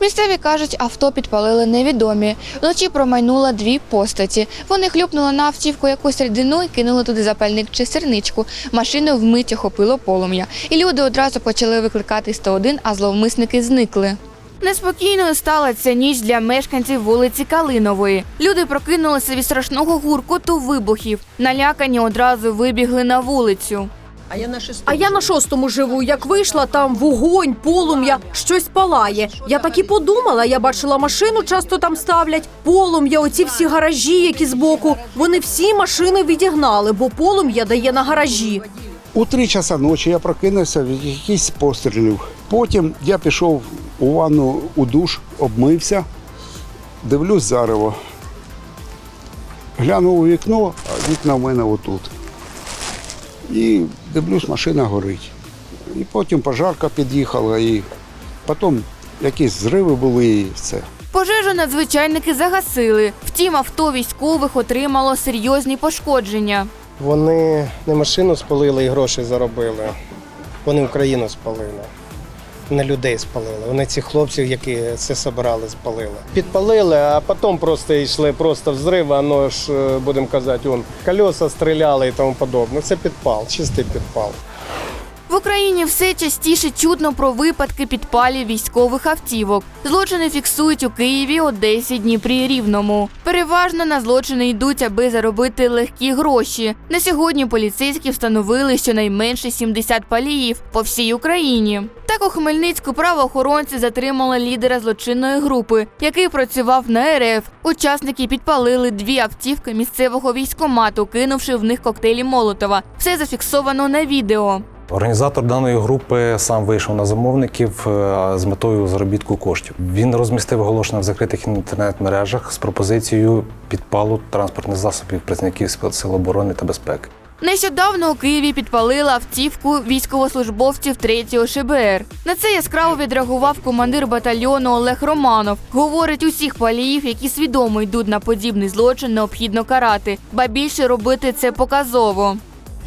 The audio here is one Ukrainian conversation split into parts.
Місцеві кажуть, авто підпалили невідомі. Вночі промайнуло дві постаті. Вони хлюпнули на автівку якусь рідину і кинули туди запальник чи сирничку. Машину вмить охопило полум'я. І люди одразу почали викликати 101, а зловмисники зникли. Неспокійною стала ця ніч для мешканців вулиці Калинової. Люди прокинулися від страшного гуркоту вибухів. Налякані одразу вибігли на вулицю. А я на шестому. А я на шостому живу. Як вийшла, там вогонь, полум'я, щось палає. Я так і подумала. Я бачила машину, часто там ставлять. Полум'я, оці всі гаражі, які збоку. Вони всі машини відігнали, бо полум'я дає на гаражі. У три часа ночі я прокинувся від якихось пострілів. Потім я пішов у ванну у душ, обмився, дивлюсь зарево. Глянув у вікно, а вікна в мене отут. І дивлюсь, машина горить. І потім пожарка під'їхала, і потім якісь зриви були і все. Пожежу надзвичайники загасили. Втім, авто військових отримало серйозні пошкодження. Вони не машину спалили і гроші заробили. Вони Україну спалили. Не людей спалили. Вони цих хлопців, які це собирали, спалили. Підпалили, а потім просто йшли просто взрив, воно ж, е, будемо казати, он, колеса стріляли і тому подобне. Це підпал, чистий підпал. В Україні все частіше чутно про випадки підпалів військових автівок. Злочини фіксують у Києві, Одесі, Дніпрі Рівному. Переважно на злочини йдуть, аби заробити легкі гроші. На сьогодні поліцейські встановили щонайменше 70 паліїв по всій Україні. Так у Хмельницьку правоохоронці затримали лідера злочинної групи, який працював на РФ. Учасники підпалили дві автівки місцевого військомату, кинувши в них коктейлі Молотова. Все зафіксовано на відео. Організатор даної групи сам вийшов на замовників е, з метою заробітку коштів. Він розмістив оголошення в закритих інтернет-мережах з пропозицією підпалу транспортних засобів працівників Сил оборони та безпеки. Нещодавно у Києві підпалили автівку військовослужбовців 3-го ШБР. На це яскраво відреагував командир батальйону Олег Романов. Говорить, усіх паліїв, які свідомо йдуть на подібний злочин, необхідно карати, ба більше робити це показово.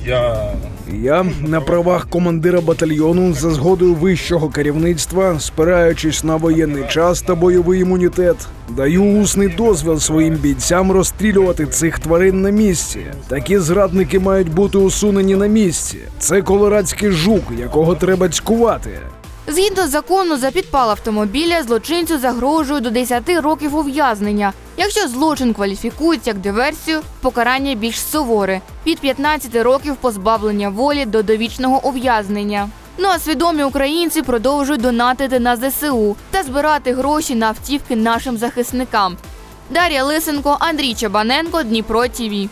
Я Я на правах командира батальйону за згодою вищого керівництва, спираючись на воєнний час та бойовий імунітет, даю усний дозвіл своїм бійцям розстрілювати цих тварин на місці. Такі зрадники мають бути усунені на місці. Це колорадський жук, якого треба цькувати. Згідно закону, за підпал автомобіля злочинцю загрожує до 10 років ув'язнення. Якщо злочин кваліфікують як диверсію, покарання більш суворе від 15 років позбавлення волі до довічного ув'язнення. Ну а свідомі українці продовжують донатити на ЗСУ та збирати гроші на автівки нашим захисникам. Дар'я Лисенко, Андрій Чабаненко, Дніпро ТІВІ.